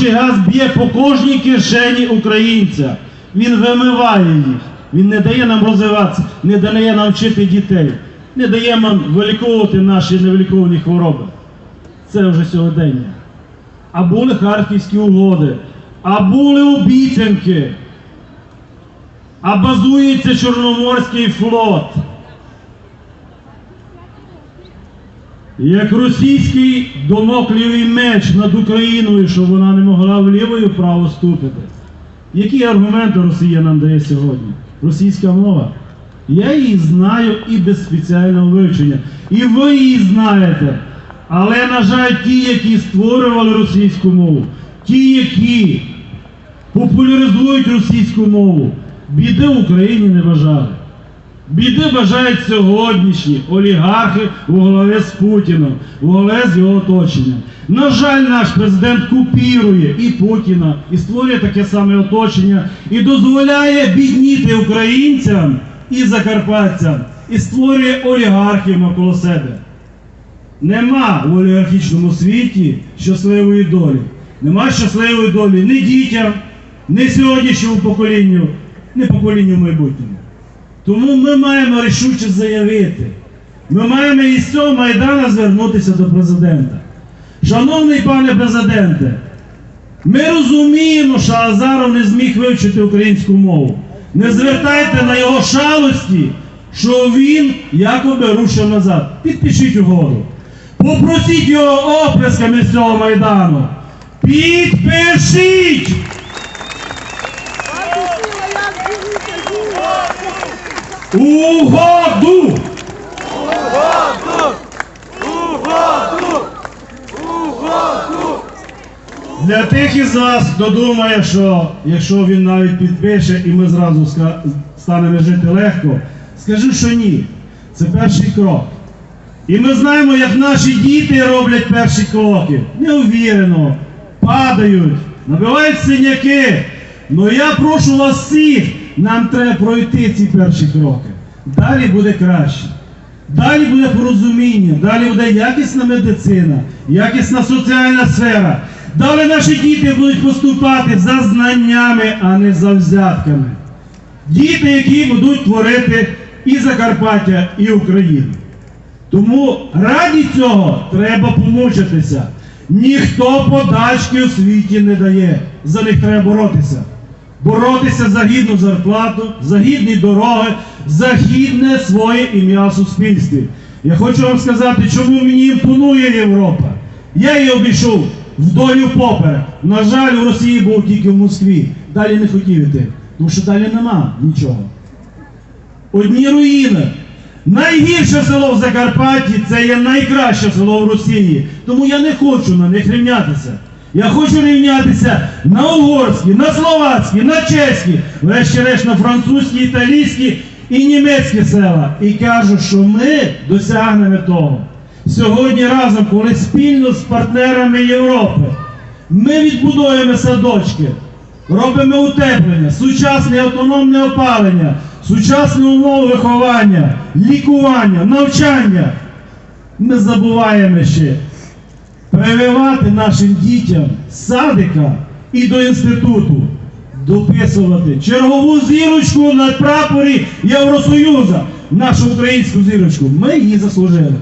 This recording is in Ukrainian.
Російський газ б'є по кожній кишені українця. Він вимиває їх. Він не дає нам розвиватися, не дає нам вчити дітей, не дає нам виліковувати наші невиліковані хвороби. Це вже сьогодення. А були харківські угоди, а були обіцянки, а базується Чорноморський флот. Як російський домоклівий меч над Україною, щоб вона не могла вліво і вправо ступити. Які аргументи Росія нам дає сьогодні? Російська мова. Я її знаю і без спеціального вивчення. І ви її знаєте. Але, на жаль, ті, які створювали російську мову, ті, які популяризують російську мову, біди в Україні не бажали. Біди бажають сьогоднішні олігархи в голові з Путіном, в голові з його оточенням. На жаль, наш президент купірує і Путіна, і створює таке саме оточення, і дозволяє бідніти українцям і закарпатцям, і створює олігархів навколо себе. Нема в олігархічному світі щасливої долі. Нема щасливої долі ні дітям, ні сьогоднішньому поколінню, ні поколінню майбутньому. Тому ми маємо рішуче заявити. Ми маємо із цього майдану звернутися до президента. Шановний пане президенте, ми розуміємо, що Азаров не зміг вивчити українську мову. Не звертайте на його шалості, що він якоби рушив назад. Підпишіть угоду. Попросіть його оплесками з цього майдану. Підпишіть! Угоду! Угоду! Угоду! Угоду! Для тих із вас, хто думає, що якщо він навіть підпише і ми зразу станемо жити легко, скажу, що ні. Це перший крок. І ми знаємо, як наші діти роблять перші кроки. Неувірено, падають, набивають синяки. Ну я прошу вас всіх, нам треба пройти ці перші кроки. Далі буде краще. Далі буде порозуміння, далі буде якісна медицина, якісна соціальна сфера. Далі наші діти будуть поступати за знаннями, а не за взятками. Діти, які будуть творити і Закарпаття, і Україну. Тому раді цього треба помучитися. Ніхто подачки у світі не дає. За них треба боротися. Боротися за гідну зарплату, за гідні дороги, за гідне своє ім'я в суспільстві. Я хочу вам сказати, чому мені імпонує Європа. Я її обійшов вдоль і впоперек. На жаль, у Росії був тільки в Москві. Далі не хотів іти, тому що далі нема нічого. Одні руїни. Найгірше село в Закарпатті це є найкраще село в Росії. Тому я не хочу на них рівнятися. Я хочу рівнятися на угорські, на словацькі, на чеські, врешті-решт на французькі, італійські і німецькі села. І кажу, що ми досягнемо того. Сьогодні разом, коли спільно з партнерами Європи, ми відбудуємо садочки, робимо утеплення, сучасне автономне опалення, сучасні умови виховання, лікування, навчання. Ми забуваємо ще прививати нашим дітям з садика і до інституту, дописувати чергову зірочку на прапорі Євросоюзу, нашу українську зірочку. Ми її заслужили.